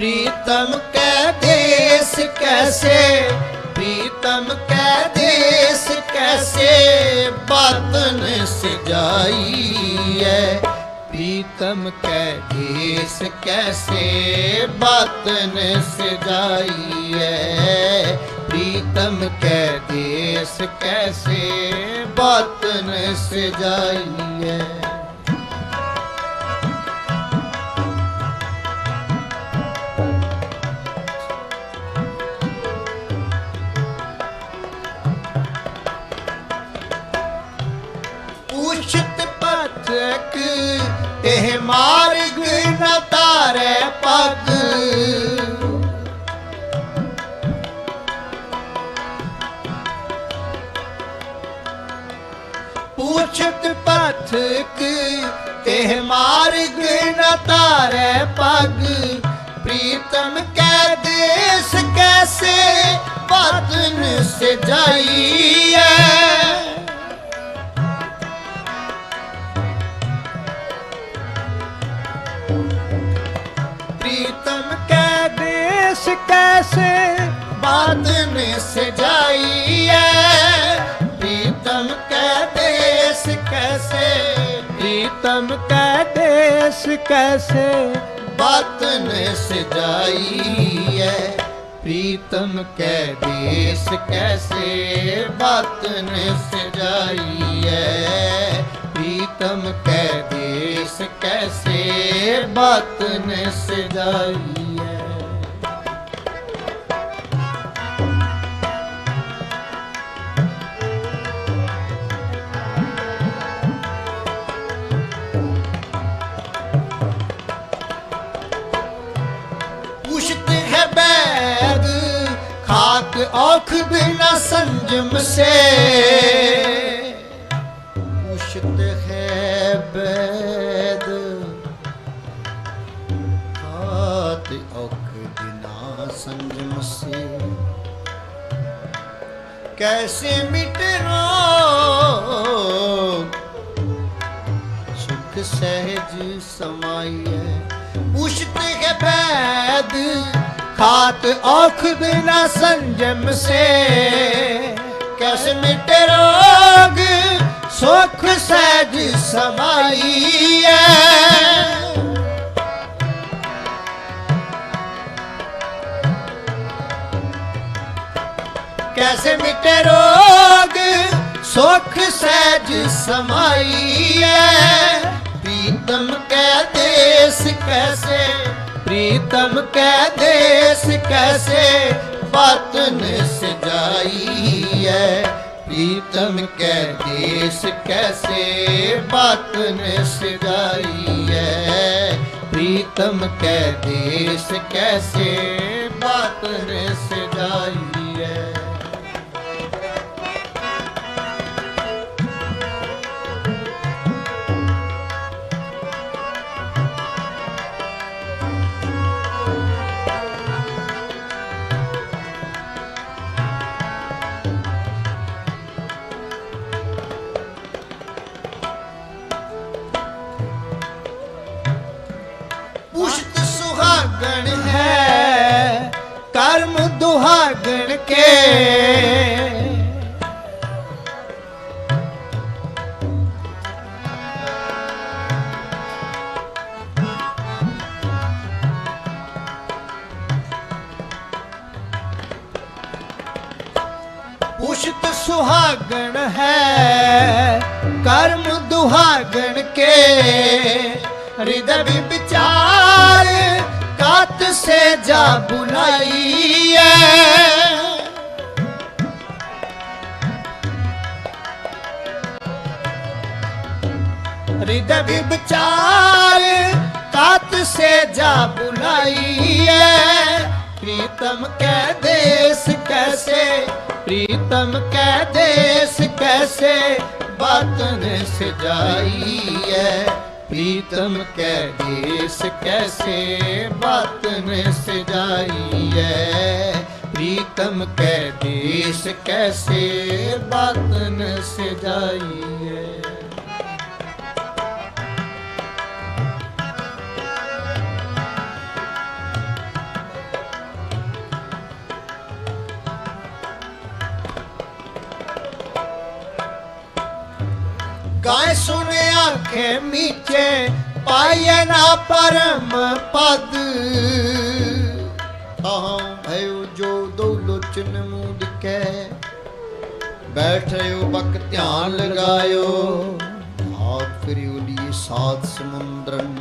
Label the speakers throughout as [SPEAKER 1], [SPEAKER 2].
[SPEAKER 1] ਪ੍ਰੀਤਮ ਕੈ ਦੇਸ ਕੈਸੇ ਪ੍ਰੀਤਮ ਕੈ ਦੇਸ ਕੈਸੇ ਬਤਨ ਸਜਾਈ ਐ ਪ੍ਰੀਤਮ ਕੈ ਦੇਸ ਕੈਸੇ ਬਤਨ ਸਜਾਈ ਐ ਪ੍ਰੀਤਮ ਕੈ ਦੇਸ ਕੈਸੇ ਬਤਨ ਸਜਾਈ ਐ ਪਥਕ ਇਹ ਮਾਰਗ ਨ ਤਾਰੇ ਪਗ। ਪੁਸ਼ਤ ਪਥਕ, ਇਹ ਮਾਰਗ ਨ ਤਾਰੇ ਪਗ। ਪ੍ਰੀਤਮ ਕੈ ਦੇਸ ਕੈਸੇ ਬਾਤਨ ਸਜਾਈ ਬਾਤ ਨੇ ਸਜਾਈ ਐ। ਪ੍ਰੀਤਮ ਕੈ ਦੇਸ ਕੈਸੇ, ਪ੍ਰੀਤਮ ਕੈ ਦੇਸ ਕੈਸੇ, ਬਾਤ ਨੇ ਸਜਾਈ ਐ। ਪ੍ਰੀਤਮ ਕੈ ਦੇਸ ਕੈਸੇ, ਬਾਤ ਨੇ ਸਜਾਈ ਐ। ਪ੍ਰੀਤਮ ਕੈ ਦੇਸ ਕੈਸੇ, ਬਾਤ ਨੇ ਸਜਾਈ खाक औख बिना संजम से पुष्ट है बैद खात औख बिना संजम से कैसे मिटे रोग सुख सहज समाई है पुष्ट है वैद खात औख बिना संजम से कैसे मिटे रोग सुख सहज समाई है कैसे मिटे रोग सुख सहज समाई है प्रीतम कै देश कैसे प्रीतम कै देश कैसे बातन सजाई है प्रीतम कै देश कैसे बातन सजाई है प्रीतम कै देश कैसे बातन सजाई लगन के। पुष्ट सुहागण है कर्म दुहागण के। हृदय विचार कात से जा बुलाई बुलाई है प्रीतम कै देश कैसे प्रीतम कै देश कैसे बातन सजाई है प्रीतम कै देश कैसे बातन सजाई है प्रीतम कै देश कैसे बातन सजाई है ਗਾਇ ਸੁਣ ਆਖੇ ਮੀਚੇ ਪਾਇ ਨਾ ਪਰਮ ਪਦ। ਤਹਾਂ ਭਇਓ ਜੋ ਦੌਲੋਚਨ ਮੂੰਹ ਦਿਖੈ ਬੈਠਿਓ ਬਕ ਧਿਆਨ ਲਗਾਇਓ। ਹਾਥ ਫਿਰਿਓ ਲੀਏ ਸਾਤ ਸਮੁੰਦਰਨ,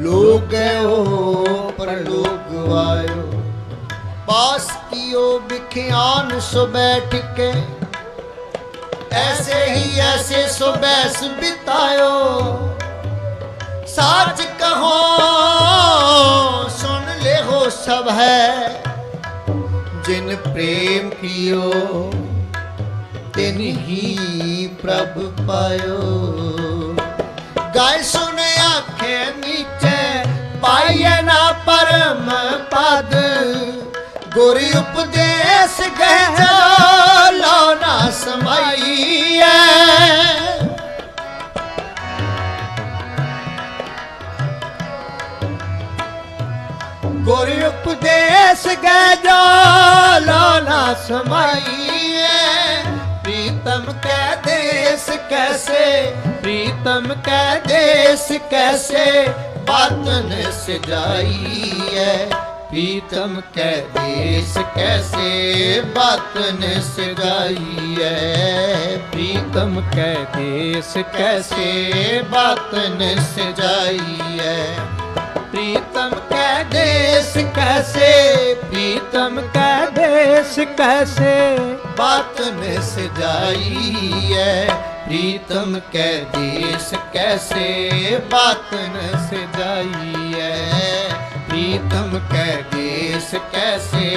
[SPEAKER 1] ਲੋਕ ਗਇਓ ਪਰਲੋਕ ਗਵਾਇਓ ਪਾਸ ਕੀਓ ਵਿਖਿਆਨ ਸੋ ਬੈਠ ਕੇ ਐਸੇ ਹੀ ਐਸੇ ਸੁਬੈਸ ਬਿਤਾਇਓ ਸਾਚ ਕਹੋ ਸੁਣ ਲੈ ਹੋ ਸਭ ਹੈ ਜਿਨ ਪ੍ਰੇਮ ਕੀਓ ਤਿਨ ਹੀ ਪ੍ਰਭ ਪਾਇਓ ਗਾਇ ਸੁਣ ਆਖੇ ਨੀਚੇ ਪਾਈਏ ਨਾ ਪਰਮ ਪਦ ਗੁਰ ਉਪਦੇਸ਼ ਗਹਿ ਸਮਾਈ ਐ ਗੁਰ ਉਪਦੇਸ਼ ਗੈ ਜੋ ਲਾਲਾ ਸਮਾਈ ਐ ਪ੍ਰੀਤਮ ਕੈ ਦੇਸ ਕੈਸੇ, ਪ੍ਰੀਤਮ ਕੈ ਦੇਸ ਕੈਸੇ, ਬਤਨ ਸਜਾਈ ਐ पीतम कै देश कैसे बातन सगाई है प्रीतम कै देश कैसे बातन सजाई है प्रीतम कै देश कैसे प्रीतम कै देश कैसे बातन सजाई है प्रीतम कै देश कैसे बातन सजाई है प्रीतम कै देश कैसे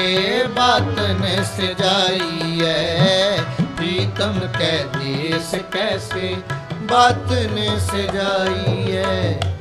[SPEAKER 1] बात न सजाई है प्रीतम कै देश कैसे बात न सजाई है